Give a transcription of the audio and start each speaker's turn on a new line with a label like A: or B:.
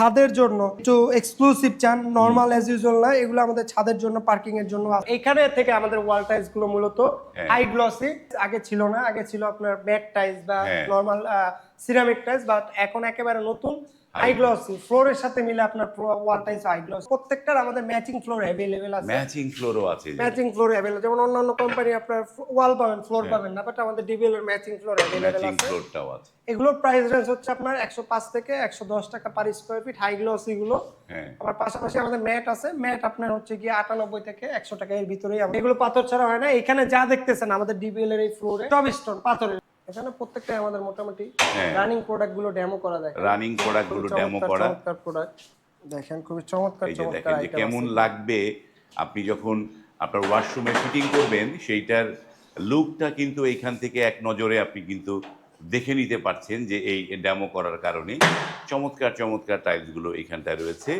A: ছাদের জন্য একটু এক্সক্লুসিভ চান নর্মাল অ্যাজ ইউজুয়াল না এগুলো আমাদের ছাদের জন্য পার্কিং এর জন্য। এখানে থেকে আমাদের ওয়াল টাইলসগুলো মূলত
B: হ্যাঁ।
A: হাই গ্লসি আগে ছিল না আগে ছিল আপনার ম্যাট টাইলস বা
B: হ্যাঁ।
A: নর্মাল সিরামিক টাইলস বাট এখন একেবারে নতুন গ্লসি ফ্লোরের সাথে মিলে আপনার ওয়াল টাইলস হাই গ্লস প্রত্যেকটার আমাদের ম্যাচিং ফ্লোর আছে।
B: ম্যাচিং ফ্লোরও আছে।
A: ম্যাচিং ফ্লোর যেমন অন্যান্য কোম্পানি আপনার ওয়াল পাবেন ফ্লোর পাবেন না বাট আমাদের ডিবিএল এর ম্যাচিং ফ্লোর অ্যাভেলেবল
B: ম্যাচিং ফ্লোরটাও আছে।
A: এগুলোর প্রাইস রেঞ্জ হচ্ছে আপনার একশো পাঁচ থেকে একশো দশ টাকা per square feet high glossy গুলো
B: হ্যাঁ।
A: আবার পাশাপাশি আমাদের ম্যাট আছে। ম্যাট আপনার হচ্ছে গিয়ে আটানব্বই থেকে একশো টাকা এর ভিতরেই এগুলো পাথর ছাড়া হয় না। এখানে যা দেখতেছেন আমাদের ডিবিএল এর এই ফ্লোরে টপ স্টোন পাথরের। এখানে প্রত্যেকটাই আমাদের মোটামুটি
B: হ্যাঁ।
A: রানিংগুলো ডেমো করা যায়
B: রানিং প্রোডাক্টগুলো ডেমো করা।
A: চমৎকার প্রোডাক্ট দেখেন খুবই চমৎকার চমৎকার
B: দেখেন যে কেমন লাগবে আপনি যখন আপনার ওয়াশরুমে ফিটিং করবেন সেইটার লুকটা কিন্তু এইখান থেকে এক নজরে আপনি কিন্তু দেখে নিতে পারছেন যে এই ডেমো করার কারণে। চমৎকার চমৎকার টাইলসগুলো এখানটায় রয়েছে।